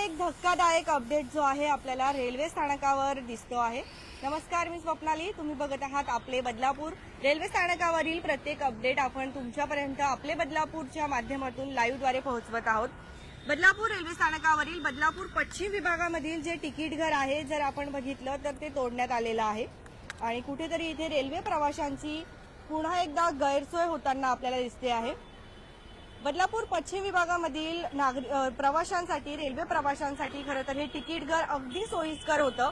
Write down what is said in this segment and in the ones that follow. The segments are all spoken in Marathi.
एक धक्कादायक अपडेट जो आहे आपल्याला रेल्वे स्थानकावर दिसतो आहे. नमस्कार मी स्वप्नाली. तुम्ही बघत आहात आपले बदलापूर. रेल्वे स्थानकावरील प्रत्येक अपडेट आपण तुमच्यापर्यंत आपले बदलापूरच्या माध्यमातून लाईव्हद्वारे पोहोचवत आहोत. बदलापूर रेल्वे स्थानकावरील बदलापूर पश्चिम विभागामधील जे तिकीट घर आहे जर आपण बघितलं तर ते तोडण्यात आलेलं आहे. आणि कुठेतरी इथे रेल्वे प्रवाशांची पुन्हा एकदा गैरसोय होताना आपल्याला दिसते आहे. बदलापूर पश्चिम विभागामधील नागरिक प्रवाशांसाठी रेल्वे प्रवाशांसाठी खरं तर हे तिकीट घर अगदी सोयीस्कर होतं.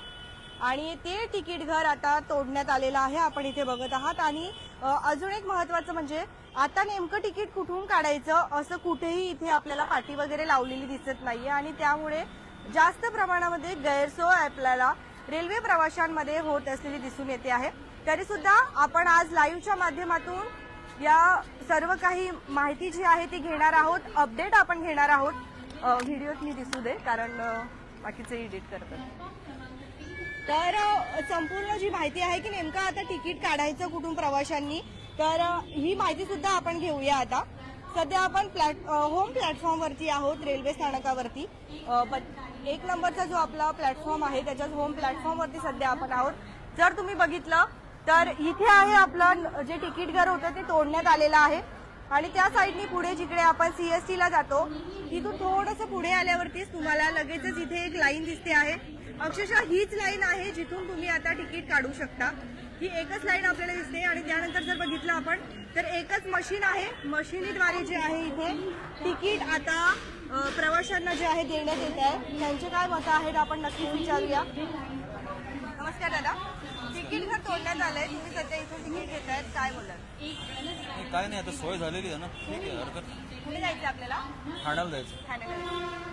आणि ते तिकीट घर आता तोडण्यात आलेलं आहे आपण इथे बघत आहात. आणि अजून एक महत्वाचं म्हणजे आता नेमकं तिकीट कुठून काढायचं असं कुठेही इथे आपल्याला पाटी वगैरे लावलेली दिसत नाहीये. आणि त्यामुळे जास्त प्रमाणामध्ये गैरसोय आपल्याला रेल्वे प्रवाशांमध्ये होत असलेली दिसून येते आहे. तरी सुद्धा आपण आज लाईव्हच्या माध्यमातून या सर्व काही माहिती जी आहे ती घेणार आहोत. अपडेट आपण घेणार आहोत. व्हिडिओत मी दिसू दे कारण बाकीचे एडिट करतात. तर संपूर्ण जी माहिती आहे की नेमकं आता तिकीट काढायचं कुठून प्रवाशांनी तर ही माहिती सुद्धा आपण घेऊया आता. सध्या आपण प्लॅट होम प्लॅटफॉर्मवरती आहोत रेल्वे स्थानकावरती. एक नंबरचा जो आपला प्लॅटफॉर्म आहे त्याच्याच होम प्लॅटफॉर्मवरती सध्या आपण आहोत. जर तुम्ही बघितलं तर इथे आहे आपलं जे तिकीट घर होतं ते तोडण्यात आलेलं आहे. आणि त्या साईडनी पुढे जिकडे आपण सीएसटी ला जातो तिथून थोडंसं पुढे आल्यावरतीच तुम्हाला लगेचच इथे एक लाईन दिसते आहे. अक्षरशः हीच लाईन आहे जिथून तुम्ही आता तिकीट काढू शकता. ही एकच लाईन आपल्याला दिसते आणि त्यानंतर जर बघितलं आपण तर एकच मशीन आहे. मशिनीद्वारे जे आहे इथे तिकीट आता प्रवाशांना जे आहे देण्यात येत आहे. त्यांचे काय मतं आहेत आपण नक्कीच विचारूया. नमस्कार दादा. तिकीट घर तोडण्यात आलंय. तुम्ही सध्या इथून तिकीट घेत आहेत काय बोलाल नाही, काय नाही आता सोय झालेली आहे ना. ठीक आहे हरकत नाही. कुठे जायचं आपल्याला? ठाण्याला जायचं. ठाण्याला.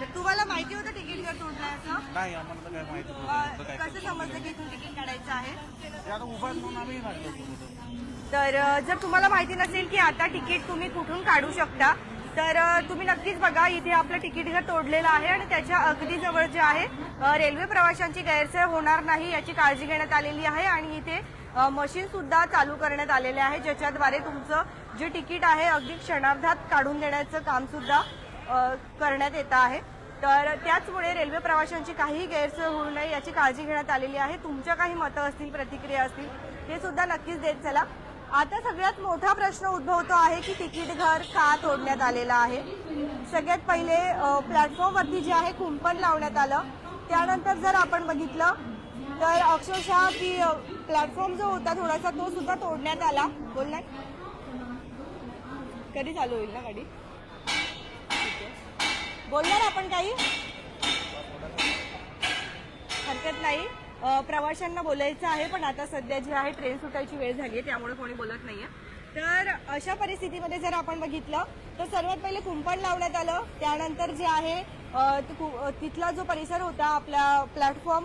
तर तुम्हाला माहिती होतं तिकीट घर तोडलंय असं नाही आम्हाला तर काय माहिती अ, नव्हतं. तर काय कसं समजलं की इथून तिकीट काढायचं आहे? ते आता उभा म्हणून आम्ही लागलो होतो तिथं. तर अ, जर तुम्हाला माहिती नसेल की आता तिकीट तुम्ही कुठून काढू शकता तर तुम्ही नक्कीच बघा इथे आपलं तिकीट घर तोडलेलं आहे आणि त्याच्या अगदी जवळ जे आहे रेल्वे प्रवाशांची गैरसोय होणार नाही याची काळजी घेण्यात आलेली आहे आणि इथे मशीन सुद्धा चालू करण्यात आलेले आहे ज्याच्याद्वारे तुमचं जे तिकीट आहे अगदी क्षणार्धात काढून देण्याचं काम सुद्धा करण्यात येतं आहे. तर त्याचमुळे रेल्वे प्रवाशांची काही गैरसोय होऊ नये याची काळजी घेण्यात आलेली आहे. तुमच्या काही मतं असतील प्रतिक्रिया असतील ते सुद्धा नक्कीच देत चला. आता सगळ्यात मोठा प्रश्न उद्भवतो आहे की तिकीट घर का तोडण्यात आलेलं आहे. सगळ्यात पहिले प्लॅटफॉर्मवरती जे आहे कुंपण लावण्यात आलं. त्यानंतर जर आपण बघितलं तर अक्षरशः की प्लॅटफॉर्म जो होता थोडासा तो सुद्धा तोडण्यात आला. बोल ना. कधी चालू होईल ना गाडी? बोलणार आपण काही? हरकत नाही. प्रवाशांना बोलायचं आहे पण आता सध्या जी आहे ट्रेन सुटायची वेळ झाली आहे त्यामुळे कोणी बोलत नाहीये. तर अशा परिस्थितीमध्ये जर आपण बघितलं तर सर्वात पहिले कुंपण लावण्यात आलं. त्यानंतर जे आहे कु- तिथला जो परिसर होता आपला प्लॅटफॉर्म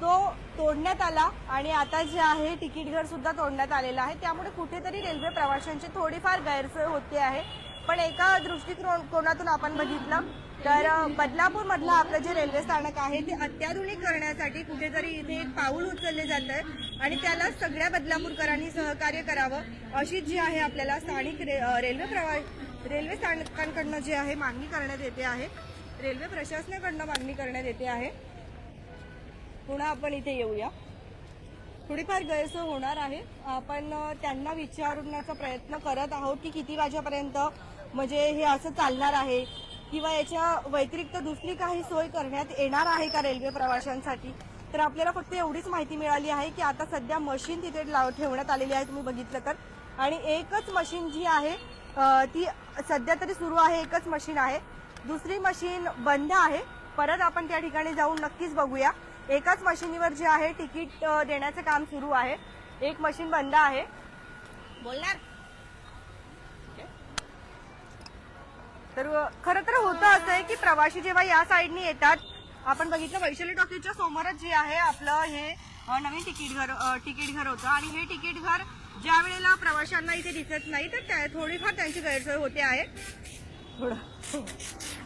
तो तोडण्यात आला. आणि आता जे आहे तिकीट घर सुद्धा तोडण्यात आलेलं आहे. त्यामुळे कुठेतरी रेल्वे प्रवाशांची थोडीफार गैरसोय होते आहे. पण एका दृष्टिकोन कोणातून आपण बघितलं तर बदलापूर मधलं आपलं जे रेल्वे स्थानक आहे ते अत्याधुनिक करण्यासाठी कुठेतरी इथे एक पाऊल उचलले जात आहे आणि त्याला सगळ्या बदलापूरकरांनी सहकार्य करावं अशी जी आहे आपल्याला स्थानिक रे- रेल्वे प्रवास रेल्वे स्थानकांकडनं जे आहे मागणी करण्यात येते आहे. रेल्वे प्रशासनाकडनं मागणी करण्यात येते आहे. पुन्हा आपण इथे येऊया. थोडीफार गैरसोय होणार आहे. आपण त्यांना विचारण्याचा प्रयत्न करत आहोत की किती वाजेपर्यंत म्हणजे हे असं चालणार आहे किंवा याच्या व्यतिरिक्त दुसरी काही सोय करण्यात येणार आहे का रेल्वे प्रवाशांसाठी? तर आपल्याला फक्त एवढीच माहिती मिळाली आहे की आता सध्या मशीन तिथे लाव- ठेवण्यात आलेली आहे तुम्ही बघितलं तर. आणि एकच मशीन जी आहे ती सध्या तरी सुरू आहे एकच मशीन आहे. दुसरी मशीन बंद आहे. परत आपण त्या ठिकाणी जाऊन नक्कीच बघूया. एकाच मशीनीवर जे आहे तिकीट देण्याचं काम सुरू आहे. एक मशीन बंद आहे. बोलणार? तर खरं तर होतं असं आहे की प्रवासी जेव्हा या साईडनी येतात आपण बघितलं वैशाली टॉकीजच्या समोरच जे आहे आपलं हे नवीन तिकीट घर तिकीट घर होतं. आणि हे तिकीट घर ज्या वेळेला प्रवाशांना इथे दिसत नाही तर त्या- थोडीफार त्यांची गैरसोय होते आहे. थोडं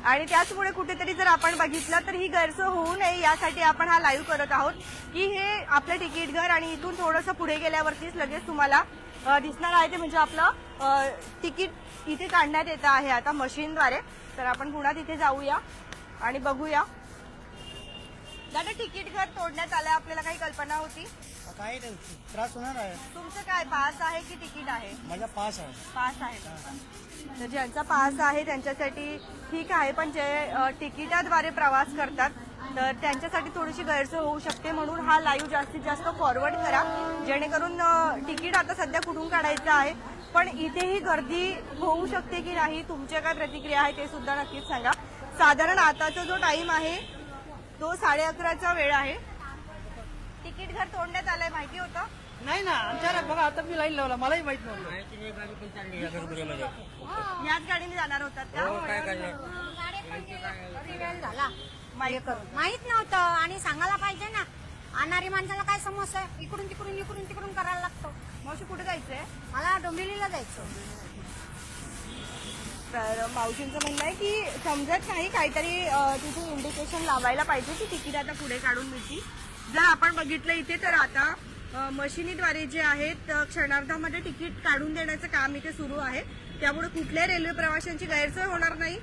आणि त्याचमुळे कुठेतरी जर आपण बघितलं तर ही गैरसोय होऊ नये यासाठी आपण हा लाईव्ह करत आहोत. की हे आपलं तिकीट घर आणि इथून थोडंसं पुढे गेल्यावरतीच लगेच तुम्हाला दिसणार आहे ते म्हणजे आपलं तिकीट इथे काढण्यात येतं आहे आता मशीनद्वारे. तर आपण पुन्हा तिथे जाऊया आणि बघूया. दादा तिकीट घर तोडण्यात आलं आपल्याला काही कल्पना होती? काही नाही. त्रास होणार आहे. तुमचं काय पास आहे की तिकीट आहे? माझा पास आहे. पास आहे. तर ज्यांचा पास आहे त्यांच्यासाठी ठीक आहे पण जे अ, तिकिटाद्वारे प्रवास करतात तर त्यांच्यासाठी थोडीशी गैरसोय होऊ शकते म्हणून हा लाईव्ह जास्तीत जास्त फॉरवर्ड करा. जेणेकरून अ, तिकीट आता सध्या कुठून काढायचं आहे पण इथेही गर्दी होऊ शकते की नाही तुमच्या काय प्रतिक्रिया आहे ते सुद्धा नक्कीच सांगा. साधारण आताचा जो टाइम आहे तो साडे अकराचा वेळ आहे. तिकीट घर तोडण्यात आलंय माहिती होतं? नाही ना आमच्या बघा आता मी लाईन लावला मलाही माहीत नव्हतं. याच गाडीने जाणार होतात का? झाला? माहिती नव्हतं आणि सांगायला पाहिजे ना. आणणारी माणसाला काय समस्या आहे? इकडून तिकडून इकडून तिकडून करायला लागतो. मावशी कुठे जायचंय? मला डोंबिवलीला जायचं तर मावशींचं म्हणणं आहे की समजत नाही काहीतरी अं, तिथे इंडिकेशन लावायला पाहिजे की तिकीट आता पुढे काढून मिळतील. जर आपण बघितलं इथे तर आता मशिनीद्वारे जे आहेत क्षणार्धामध्ये तिकीट काढून देण्याचं काम इथे सुरू आहे. त्यामुळे कुठल्याही रेल्वे प्रवाशांची गैरसोय होणार नाही.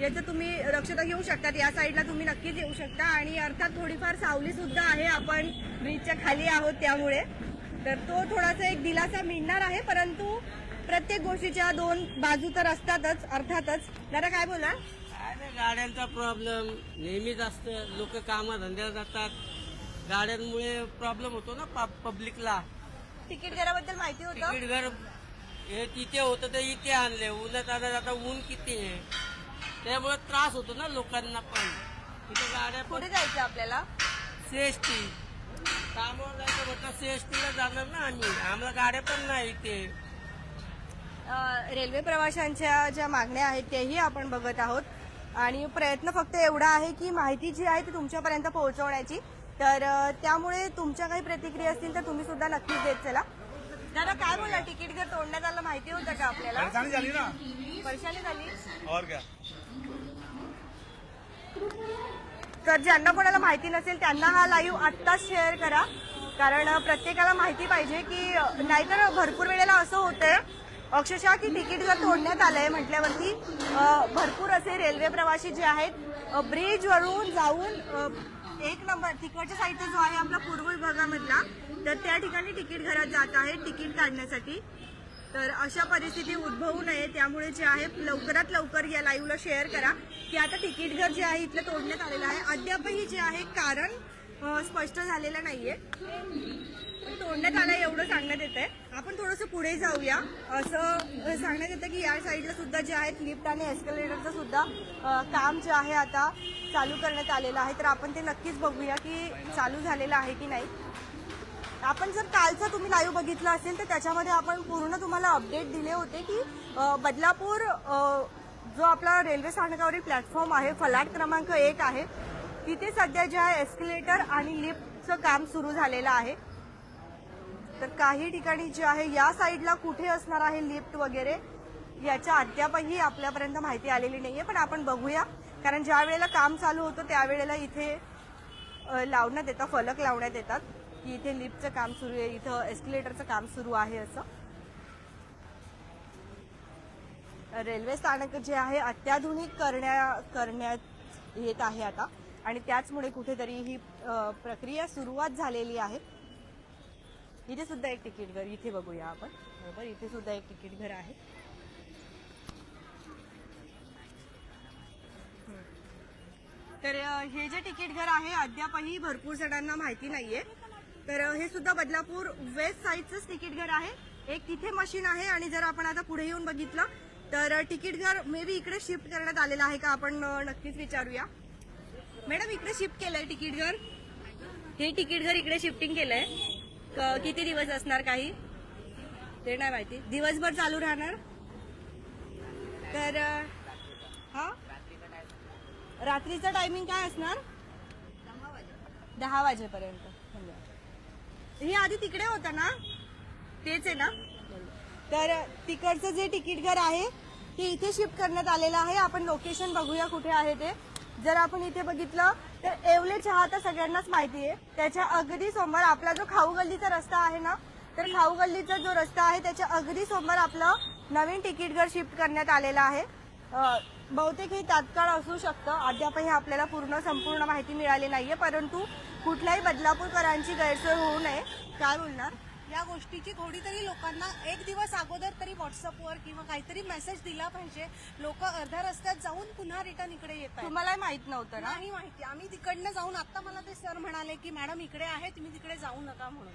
याचं तुम्ही दक्षता घेऊ शकतात. या साईडला तुम्ही नक्कीच येऊ शकता. आणि अर्थात थोडीफार सावली सुद्धा आहे. आपण ब्रिजच्या खाली आहोत त्यामुळे. तर तो थोडासा एक दिलासा मिळणार आहे. परंतु प्रत्येक गोष्टीच्या दोन बाजू तर असतातच अर्थातच. दादा काय बोला गाड्यांचा प्रॉब्लेम नेहमीच असतं. लोक कामधंद्याला जातात. गाड्यांमुळे प्रॉब्लेम होतो ना पब्लिकला तिकीट घराबद्दल माहिती होतं? तिकीट घर हे तिथे होतं ते इथे आणले. उन्हात आता आता ऊन किती आहे? त्यामुळे त्रास होतो ना लोकांना पण. तिथे गाड्या पण कुठे जायचं आपल्याला? सीएसटी कामावर जायचं म्हटलं सीएसटीला जाणार ना आम्ही. आम्हाला गाड्या पण नाही इथे. अं, रेल्वे प्रवाशांच्या ज्या मागण्या आहेत तेही आपण बघत आहोत. आणि प्रयत्न फक्त एवढा आहे की माहिती जी आहे ती तुमच्यापर्यंत पोहोचवण्याची. तर त्यामुळे तुमच्या काही प्रतिक्रिया असतील तर तुम्ही सुद्धा नक्कीच देत चला. दादा काय बोला तिकीट जर तोडण्यात आलं माहिती होतं का आपल्याला? परेशानी झाली ना? परेशानी झाली. और क्या? तर ज्यांना कोणाला माहिती नसेल त्यांना हा लाईव्ह आत्ताच शेअर करा. कारण प्रत्येकाला माहिती पाहिजे की अ, नाहीतर भरपूर वेळेला असं होतंय अक्षरशः की तिकीट जर तोडण्यात आलंय म्हटल्यावरती अ, भरपूर असे रेल्वे प्रवासी जे आहेत ब्रिजवरून जाऊन अ, एक नंबर तिकडच्या साईडचा जो आहे आपला पूर्व विभागामधला तर त्या ठिकाणी तिकीट घरात जात आहे तिकीट काढण्यासाठी. तर अशा परिस्थिती उद्भवू नये त्यामुळे जे आहे लवकरात लवकर या लाईव्हला शेअर करा की आता तिकीट घर जे आहे इथलं तोडण्यात आलेलं आहे. अद्यापही जे आहे कारण स्पष्ट झालेलं नाहीये. पण तोडण्यात आलं एवढं सांगण्यात येत आहे आपण थोडंसं पुढे जाऊया. असं सांगण्यात येतं की या साईडला सुद्धा जे आहेत लिफ्ट आणि एस्कलेटरचं सुद्धा काम जे आहे आता चालू करण्यात आलेलं आहे तर आपण ते नक्कीच बघूया की चालू झालेलं आहे की नाही. आपण जर कालचा तुम्ही लाईव्ह बघितलं असेल तर त्याच्यामध्ये आपण पूर्ण तुम्हाला अपडेट दिले होते की बदलापूर जो आपला रेल्वे स्थानकावरील प्लॅटफॉर्म आहे फलाट क्रमांक एक आहे तिथे सध्या जे आहे एस्केलेटर आणि लिफ्टचं काम सुरू झालेलं आहे. तर काही ठिकाणी जे आहे या साईडला कुठे असणार आहे लिफ्ट वगैरे याच्या अद्यापही आपल्यापर्यंत माहिती आलेली नाहीये पण आपण बघूया. कारण ज्या वेळेला काम चालू होतं त्यावेळेला इथे लावण्यात येतात फलक लावण्यात येतात की इथे लिफ्टचं काम सुरू आहे इथं एस्किलेटरचं काम सुरू आहे असं. रेल्वे स्थानक जे आहे अत्याधुनिक करण्या करण्यात येत आहे आता. आणि त्याचमुळे कुठेतरी ही प्रक्रिया सुरुवात झालेली आहे. इथे सुद्धा एक तिकीट घर इथे बघूया आपण. बरोबर? इथे सुद्धा एक तिकीट घर आहे. तर हे जे तिकीट घर आहे अद्यापही भरपूर जणांना माहिती नाहीये. तर हे सुद्धा बदलापूर वेस्ट साईडचंच तिकीट घर आहे. एक तिथे मशीन आहे आणि जर आपण आता पुढे येऊन बघितलं तर तिकीट घर मे बी इकडे शिफ्ट करण्यात आलेलं आहे का आपण नक्कीच विचारूया. मॅडम इकडे शिफ्ट केलंय तिकीट घर. हे तिकीट घर इकडे शिफ्टिंग केलंय. क- किती दिवस असणार काही? ते नाही माहिती. दिवसभर चालू राहणार. तर हा? रात्रीचं टायमिंग काय असणार? दहा वाजेपर्यंत. धन्यवाद. हे आधी तिकडे होतं ना? तेच आहे ना? तर तिकडचं जे तिकीट घर आहे ते इथे शिफ्ट करण्यात आलेलं आहे. आपण लोकेशन बघूया कुठे आहे ते. जर आपण इथे बघितलं तर एवले चहा तर सगळ्यांनाच माहिती आहे. त्याच्या अगदी समोर आपला जो खाऊ गल्लीचा रस्ता आहे ना तर खाऊ गल्लीचा जो रस्ता आहे त्याच्या अगदी समोर आपलं नवीन तिकीट घर शिफ्ट करण्यात आलेलं आहे. बहुतेक हे तात्काळ असू शकतं. अद्यापही आपल्याला पूर्ण संपूर्ण माहिती मिळाली नाहीये परंतु कुठल्याही बदलापूरकरांची गैरसोय होऊ नये. काय बोलणार? या गोष्टीची थोडी तरी लोकांना एक दिवस अगोदर तरी व्हॉट्सअपवर किंवा काहीतरी मेसेज दिला पाहिजे. लोक अर्ध्या रस्त्यात जाऊन पुन्हा रिटर्न इकडे येत आहेत. तुम्हाला माहीत नव्हतं ना? नाही माहिती. आम्ही तिकडनं जाऊन आता मला ते सर म्हणाले की मॅडम इकडे आहे तुम्ही तिकडे जाऊ नका म्हणून.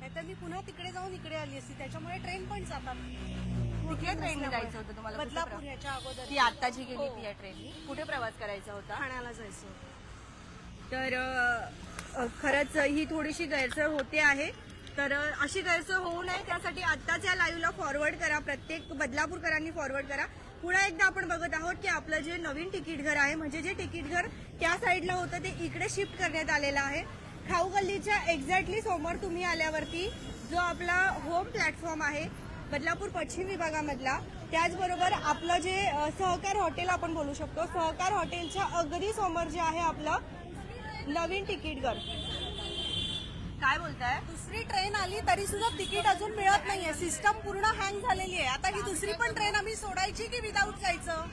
नाहीतर मी पुन्हा तिकडे जाऊन इकडे आली असती. त्याच्यामुळे ट्रेन पण जातात. कुठल्या ट्रेनने जायचं होतं तुम्हाला कुठल्या बदलापूर प्र- ह्याच्या अगोदर. ती आता जी गेली ती या ट्रेननी कुठे प्रवास करायचा होता? ठाण्याला जायचं तर अ, अ, खरंच ही थोडीशी गैरसोय होते आहे. तर अ, अशी गैरसोय होऊ नये. त्यासाठी आत्ताच या लाईव्हला फॉरवर्ड करा. प्रत्येक बदलापूरकरांनी फॉरवर्ड करा. पुन्हा एकदा आपण बघत आहोत की आपलं जे नवीन तिकीट घर आहे म्हणजे जे तिकीट घर त्या साईडला होतं ते इकडे शिफ्ट करण्यात आलेलं आहे. खाऊ गल्लीच्या एक्झॅक्टली समोर तुम्ही आल्यावरती जो आपला होम प्लॅटफॉर्म आहे बदलापूर पश्चिम विभागामधला. त्याचबरोबर आपलं जे सहकार हॉटेल आपण बोलू शकतो. सहकार हॉटेलच्या अगदी समोर जे आहे आपलं नवीन तिकीट घर. काय बोलताय? दुसरी ट्रेन आली तरी सुद्धा तिकीट अजून मिळत नाहीये. सिस्टम पूर्ण हँग झालेली आहे. आता ही दुसरी पण ट्रेन आम्ही सोडायची की विदाऊट जायचं?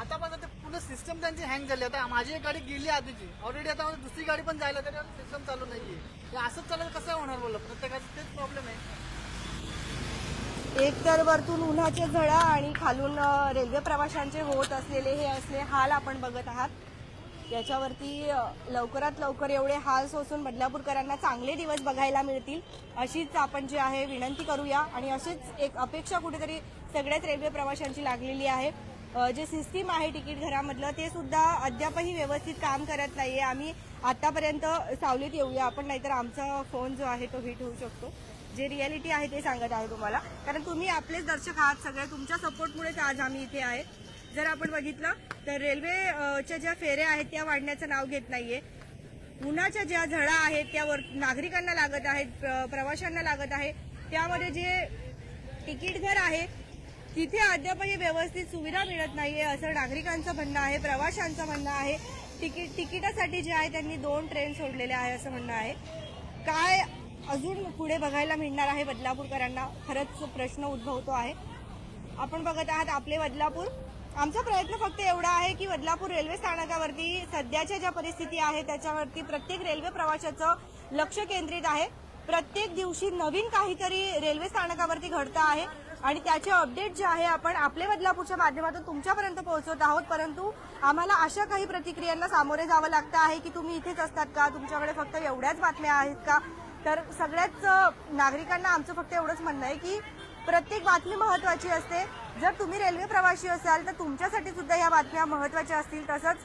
आता पण ते पूर्ण सिस्टम त्यांची हँग झाली. आता माझी एक गाडी गेली आधीची. ऑलरेडी आता दुसरी गाडी पण जायला तरी सिस्टम चालू नाहीये. आहे असंच चालत कसं होणार बोललं? प्रत्येकाचं तेच प्रॉब्लेम आहे. एक तर वरतून उन्हाचे झळा आणि खालून रेल्वे प्रवाशांचे होत असलेले हे असले हाल आपण बघत आहात. याच्यावरती लवकरात लवकर एवढे हाल सोसून बदलापूरकरांना चांगले दिवस बघायला मिळतील अशीच आपण जे आहे विनंती करूया. आणि अशीच एक अपेक्षा कुठेतरी सगळ्याच रेल्वे प्रवाशांची लागलेली आहे. जे सिस्टीम आहे तिकीट घरामधलं ते सुद्धा अद्यापही व्यवस्थित काम करत नाही आहे आम्ही आतापर्यंत सावलीत येऊया आपण नाहीतर आमचा फोन जो आहे तो हिट होऊ शकतो. जे रियालिटी आहे ते सांगत आहे तुम्हाला. कारण तुम्ही आपलेच दर्शक आहात सगळे तुमच्या सपोर्टमुळेच आज आम्ही इथे आहे. जर आपण बघितलं तर रेल्वेच्या ज्या फेऱ्या आहेत त्या वाढण्याचं नाव घेत नाहीये. उन्हाच्या ज्या झळा आहेत त्यावर नागरिकांना लागत आहेत प्रवाशांना लागत आहे. त्यामध्ये जे तिकीट घर आहे तिथे अद्यापही व्यवस्थित सुविधा मिळत नाहीये असं नागरिकांचं म्हणणं आहे प्रवाशांचं म्हणणं आहे. तिकीट तिकिटासाठी जे आहे त्यांनी दोन ट्रेन सोडलेल्या आहे असं म्हणणं आहे. काय अजून पुढे बघायला मिळणार आहे बदलापूरकरांना? खरंच प्रश्न उद्भवतो आहे. आपण बघत आहात आपले बदलापूर. आमचा प्रयत्न फक्त एवढा आहे की बदलापूर रेल्वे स्थानकावरती सध्याच्या ज्या परिस्थिती आहे त्याच्यावरती प्रत्येक रेल्वे प्रवाशाचं लक्ष केंद्रित आहे. प्रत्येक दिवशी नवीन काहीतरी रेल्वे स्थानकावरती घडतं आहे आणि त्याचे अपडेट जे आहे आपण आपले बदलापूरच्या माध्यमातून तुमच्यापर्यंत पोहोचवत आहोत. परंतु आम्हाला अशा काही प्रतिक्रियांना सामोरे जावं लागतं आहे की तुम्ही इथेच असतात का? तुमच्याकडे फक्त एवढ्याच बातम्या आहेत का? तर सगळ्याच नागरिकांना आमचं फक्त एवढंच म्हणणं आहे की प्रत्येक बातमी महत्वाची असते. जर तुम्ही रेल्वे प्रवासी असाल तर तुमच्यासाठी सुद्धा या बातम्या महत्त्वाच्या असतील. तसंच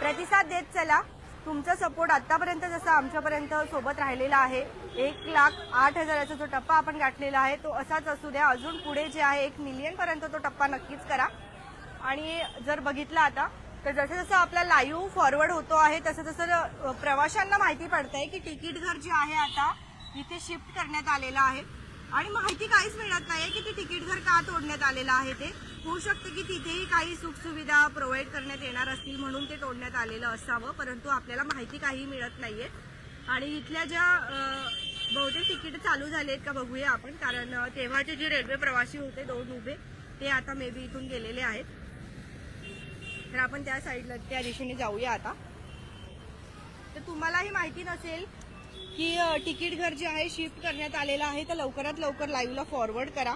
प्रतिसाद देत चला. तुमचा सपोर्ट आतापर्यंत जसा आमच्यापर्यंत सोबत राहिलेला आहे एक लाख आठ हजाराचा जो टप्पा आपण गाठलेला आहे तो असाच असू द्या. अजून पुढे जे आहे एक मिलियन पर्यंत तो टप्पा नक्कीच करा. आणि जर बघितलं आता तर जसं जसं आपला लाईव्ह फॉरवर्ड होतो आहे तसं तसं प्रवाशांना माहिती पडतंय की तिकीट घर जे आहे आता इथे शिफ्ट करण्यात आलेलं आहे. आणि माहिती काहीच मिळत नाही की ते तिकीट घर का तोडण्यात आलेलं आहे ते. होऊ शकतं की तिथेही काही सुखसुविधा प्रोव्हाइड करण्यात येणार असतील म्हणून ते तोडण्यात आलेलं असावं परंतु आपल्याला माहिती काही मिळत नाहीये. आणि इथल्या ज्या बहुतेक तिकीट चालू झालेत का बघूया आपण कारण तेव्हाचे जे रेल्वे प्रवासी होते दोन उभे ते आता मे बी इथून गेलेले आहेत. तर आपण त्या साईडला त्या दिशेने जाऊया आता. तर तुम्हालाही माहिती नसेल की तिकीट घर जे आहे शिफ्ट करण्यात आलेलं आहे तर लवकरात लवकर लाईव्हला फॉरवर्ड करा.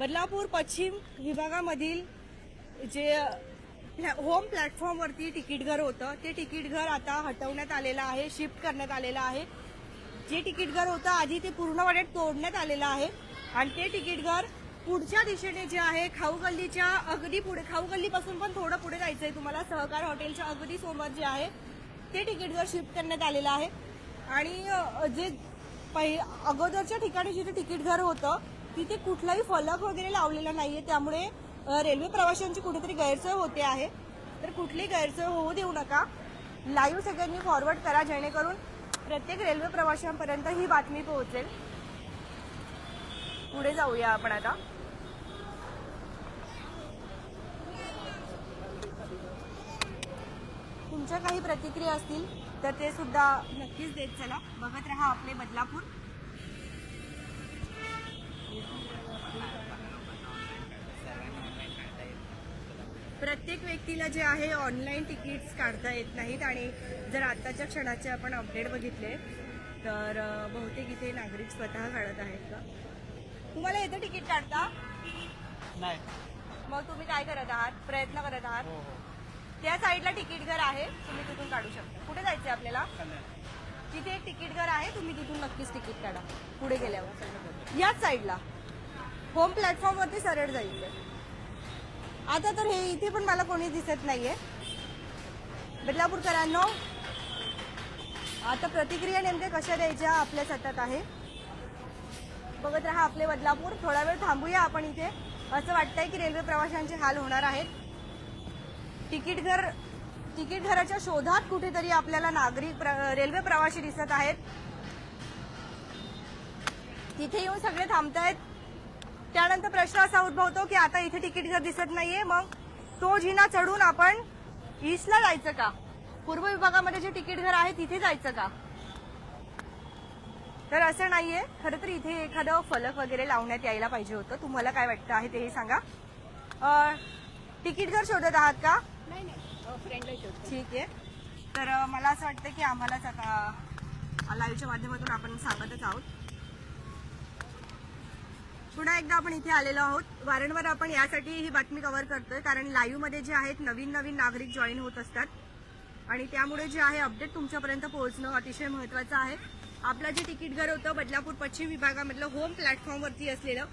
बदलापूर पश्चिम विभागामधील जे प्लॅ- होम प्लॅटफॉर्मवरती तिकीट घर होतं ते तिकीट घर आता हटवण्यात आलेलं आहे शिफ्ट करण्यात आलेलं आहे. जे तिकीट घर होतं आधी ते पूर्णपणे तोडण्यात आलेलं आहे. आणि ते तिकीट घर पुढच्या दिशेने जे आहे खाऊ गल्लीच्या अगदी पुढे खाऊ गल्लीपासून पण थोडं पुढे जायचं आहे तुम्हाला. सहकार हॉटेलच्या अगदी समोर जे आहे ते तिकीटवर शिफ्ट करण्यात आलेलं आहे. आणि जे पहि अगोदरच्या ठिकाणी जिथे तिकीट घर होतं तिथे कुठलाही फलक वगैरे लावलेला नाहीये. त्यामुळे रेल्वे प्रवाशांची कुठेतरी गैरसोय होते आहे. तर कुठली गैरसोय होऊ देऊ नका. लाईव्ह सगळ्यांनी फॉरवर्ड करा जेणेकरून प्रत्येक रेल्वे प्रवाशांपर्यंत ही बातमी पोहोचेल. पुढे जाऊया आपण आता. तुमच्या काही प्रतिक्रिया असतील तर ते सुद्धा नक्कीच देत चला. बघत राहा आपले बदलापूर. प्रत्येक व्यक्तीला जे आहे ऑनलाईन तिकीट्स काढता येत नाहीत आणि जर आत्ताच्या क्षणाचे आपण अपडेट बघितले तर बहुतेक इथे नागरिक स्वतः काढत आहेत का? तुम्हाला येतं तिकीट काढता? नाही. मग तुम्ही काय करत आहात? प्रयत्न करत आहात? हो, हो. त्या साईडला तिकीट घर आहे तुम्ही तिथून काढू शकता. कुठे जायचं आपल्याला? तिथे एक तिकीट घर आहे तुम्ही तिथून नक्कीच तिकीट काढा पुढे गेल्यावर. याच साईडला. होम प्लॅटफॉर्म वरती सरळ जाईल. आता तर हे इथे पण मला कोणी दिसत नाहीये. बदलापूरकरांनो आता प्रतिक्रिया नेमक्या कशा द्यायच्या आपल्या सतत आहे. बघत राहा आपले बदलापूर. थोडा वेळ थांबूया आपण इथे. असं वाटतंय की रेल्वे प्रवाशांचे हाल होणार आहेत. तिकीट घर तिकीट घराच्या शोधात कुठेतरी आपल्याला नागरिक प्र- रेल्वे प्रवासी दिसत आहेत. तिथे येऊन सगळे थांबतायत. त्यानंतर प्रश्न असा उद्भवतो की आता इथे तिकीट घर दिसत नाहीये मग तो जिना चढून आपण ईस्टला जायचं का? पूर्व विभागामध्ये जे तिकीट घर आहे तिथे जायचं का? तर असं नाहीये. खरं तर इथे एखादं फलक वगैरे लावण्यात यायला पाहिजे होतं. तुम्हाला काय वाटतं आहे तेही सांगा. तिकीट घर शोधत आहात का? ठीक आहे. तर मला असं वाटतं की आम्हालाच आता लाईव्हच्या माध्यमातून आपण सांगतच आहोत. पुन्हा एकदा आपण इथे आलेलो आहोत. वारंवार आपण यासाठी ही बातमी कव्हर करतोय कारण लाईव्हमध्ये जे आहेत नवीन नवीन नागरिक जॉईन होत असतात. आणि त्यामुळे जे आहे अपडेट तुमच्यापर्यंत पोहोचणं अतिशय महत्वाचं आहे. आपलं जे तिकीट घर होतं बदलापूर पश्चिम विभागामधलं होम प्लॅटफॉर्मवरती असलेलं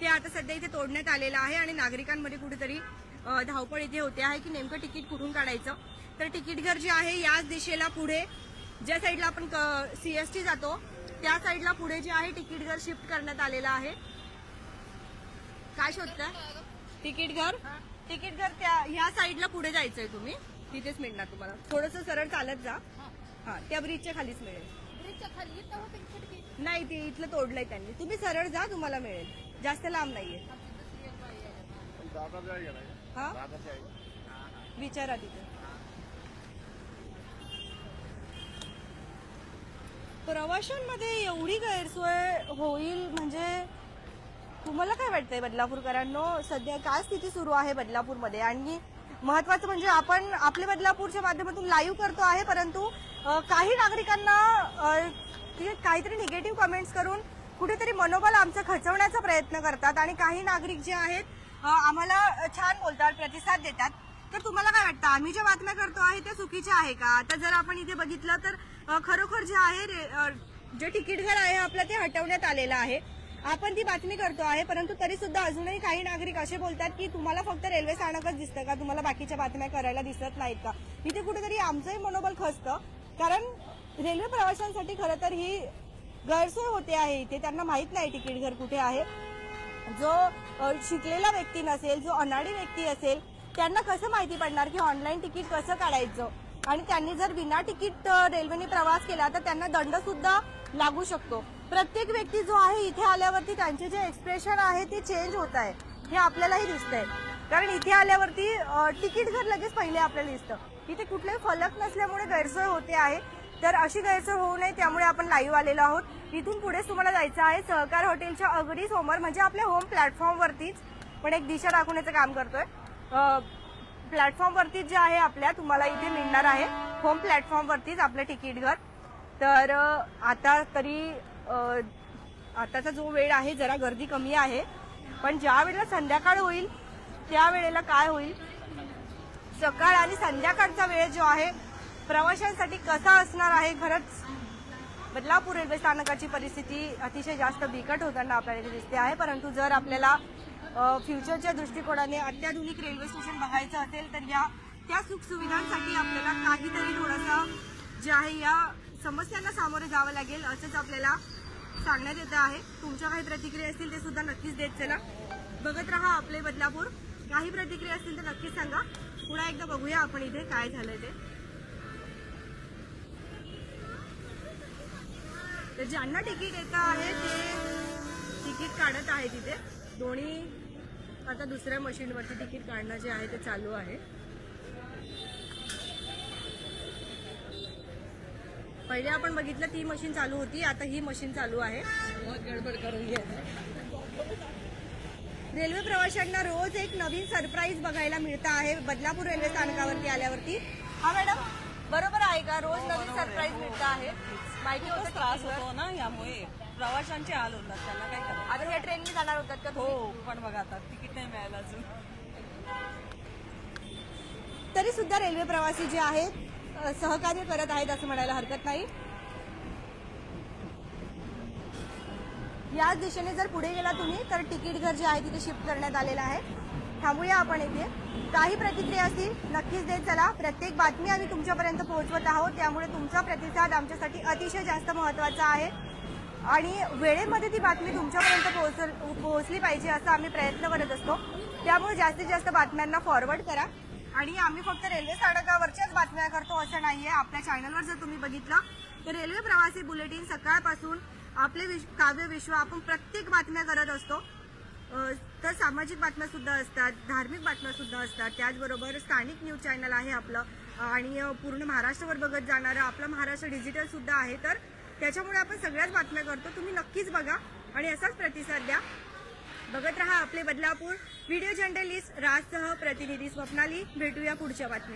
ते आता सध्या इथे तोडण्यात आलेलं आहे आणि नागरिकांमध्ये कुठेतरी धावपळ इथे होते आहे की नेमकं तिकीट कुठून काढायचं? तर तिकीट घर जे आहे याच दिशेला पुढे ज्या साईडला आपण सीएसटी जातो त्या साईडला पुढे जे आहे तिकीट घर शिफ्ट करण्यात आलेलं आहे. काय शोधता तिकीट घर? तिकीट घर त्या ह्या साईडला पुढे जायचंय तुम्ही. तिथेच मिळणार तुम्हाला. थोडस सरळ चालत जा. हा. त्या ब्रिजच्या खालीच मिळेल. नाही ते इथलं तोडलंय त्यांनी. तुम्ही सरळ जा तुम्हाला मिळेल. जास्त लांब नाहीये. हा? विचारा तिथे. प्रवाशांमध्ये एवढी गैरसोय होईल म्हणजे तुम्हाला काय वाटतंय बदलापूरकरांनो? सध्या काय स्थिती सुरू आहे बदलापूरमध्ये? आणि महत्वाचं म्हणजे आपण आपल्या बदलापूरच्या माध्यमातून लाईव्ह करतो आहे परंतु काही नागरिकांना काहीतरी निगेटिव्ह कमेंट्स करून कुठेतरी मनोबल आमचं खचवण्याचा प्रयत्न करतात. आणि काही नागरिक जे आहेत आम्हाला छान बोलतात प्रतिसाद देतात. तर तुम्हाला काय वाटतं? आम्ही ज्या बातम्या करतो आहे त्या चुकीच्या आहे का? आता जर आपण इथे बघितलं तर खरोखर जे आहे रे- जे तिकीट घर आहे आपलं ते हटवण्यात आलेलं आहे. आपण ती बातमी करतो आहे परंतु तरी सुद्धा अजूनही काही नागरिक असे बोलतात की तुम्हाला फक्त रेल्वे स्थानकच दिसतं का? तुम्हाला बाकीच्या बातम्या करायला दिसत नाहीत का? इथे कुठेतरी आमचंही मनोबल खचतं कारण रेल्वे प्रवाशांसाठी खरं तर ही गैरसोय होते आहे इथे. त्यांना माहीत नाही तिकीट घर कुठे आहे. जो शिकलेला व्यक्ती नसेल जो अनाडी व्यक्ती असेल त्यांना कसं माहिती पडणार की ऑनलाईन तिकीट कसं काढायचं? आणि त्यांनी जर विना तिकीट रेल्वेने प्रवास केला तर त्यांना दंड सुद्धा लागू शकतो. प्रत्येक व्यक्ती जो आहे इथे आल्यावरती त्यांचे जे एक्सप्रेशन आहे ते चेंज होत आहे. हे आपल्यालाही दिसतंय. कारण इथे आल्यावरती तिकीट घर लगेच पहिले आपल्याला दिसतं. इथे कुठलेही फलक नसल्यामुळे गैरसोय होते आहे. तर अशी गैरसोय होऊ नये त्यामुळे आपण लाईव्ह आलेलो आहोत. इथून पुढेच तुम्हाला जायचं आहे सहकार हॉटेलच्या अगदी समोर म्हणजे आपल्या होम प्लॅटफॉर्मवरतीच पण एक दिशा दाखवण्याचं काम करतोय. प्लॅटफॉर्मवरतीच जे आहे आपल्या तुम्हाला इथे मिळणार आहे. होम प्लॅटफॉर्मवरतीच आपलं तिकीट घर. तर आता तरी आताचा जो वेळ आहे जरा गर्दी कमी आहे. पण ज्या वेळेला संध्याकाळ होईल त्या वेळेला काय होईल? सकाळ आणि संध्याकाळचा वेळ जो आहे प्रवाशांसाठी कसा असणार आहे? खरंच बदलापूर रेल्वे स्थानकाची परिस्थिती अतिशय जास्त बिकट होताना आपल्याला इथे दिसते आहे परंतु जर आपल्याला फ्युचरच्या दृष्टिकोनाने अत्याधुनिक रेल्वे स्टेशन बघायचं असेल तर या त्या सुखसुविधांसाठी आपल्याला काहीतरी थोडंसं जे आहे या समस्यांना सामोरे जावं लागेल असंच आपल्याला सांगण्यात येतं आहे. तुमच्या काही प्रतिक्रिया असतील ते सुद्धा नक्कीच देत चला. बघत राहा आपले बदलापूर. काही प्रतिक्रिया असतील तर नक्कीच सांगा. पुन्हा एकदा बघूया आपण इथे काय झालं ते. तर ज्यांना तिकीट येतं आहे ते तिकीट काढत आहे तिथे. दोन्ही आता दुसऱ्या मशीनवरती तिकीट काढणं जे आहे ते चालू आहे. पहिले आपण बघितलं ती मशीन चालू होती आता ही मशीन चालू आहे. गडबड करून रेल्वे प्रवाशांना रोज एक नवीन सरप्राईज बघायला मिळतं आहे बदलापूर रेल्वे स्थानकावरती आल्यावरती. हा मॅडम? बरोबर आहे का? रोज नवीन सरप्राईज मिळतं आहे. माहिती होतं त्रास होतो ना यामुळे. प्रवाशांचे हाल होतात त्यांना काय करायचं? आता हे ट्रेनने जाणार होतात का हो? पण बघा आता तिकीट नाही मिळालं अजून. तरी सुद्धा रेल्वे प्रवासी जे आहेत सहकार्य करत आहेत असं म्हणायला हरकत नाही. याच दिशेने जर पुढे गेला तुम्ही तर तिकीट घर जे आहे तिथे शिफ्ट करण्यात आलेलं आहे. थांबूया आपण इथे. काही प्रतिक्रिया असतील नक्कीच देत चला. प्रत्येक बातमी आम्ही तुमच्यापर्यंत पोहोचवत आहोत. त्यामुळे तुमचा प्रतिसाद आमच्यासाठी अतिशय जास्त महत्त्वाचा आहे. आणि वेळेमध्ये ती बातमी तुमच्यापर्यंत पोहोच पोहोचली पाहिजे असा आम्ही प्रयत्न करत असतो. त्यामुळे जास्तीत जास्त बातम्यांना फॉरवर्ड करा. आणि आम्ही फक्त रेल्वे स्थानकावरच्याच बातम्या करतो असं नाहीये. आपल्या चॅनलवर जर तुम्ही बघितलं तर रेल्वे प्रवासी बुलेटिन सकाळपासून आपले विश काव्य विश्व आपण प्रत्येक बातम्या करत असतो. तर सामाजिक बातम्या सुद्धा असतात धार्मिक बातम्या सुद्धा असतात. त्याचबरोबर स्थानिक न्यूज चॅनल आहे आपलं. आणि पूर्ण महाराष्ट्रवर बघत जाणारं आपलं महाराष्ट्र डिजिटल सुद्धा आहे. तर त्याच्यामुळे आपण सगळ्याच बातम्या करतो. तुम्ही नक्कीच बघा आणि असाच प्रतिसाद द्या. बघत रहा आपले बदलापूर. व्हिडिओ जर्नलिस्ट राजसह प्रतिनिधी स्वप्नाली. भेटूया पुढच्या बातमी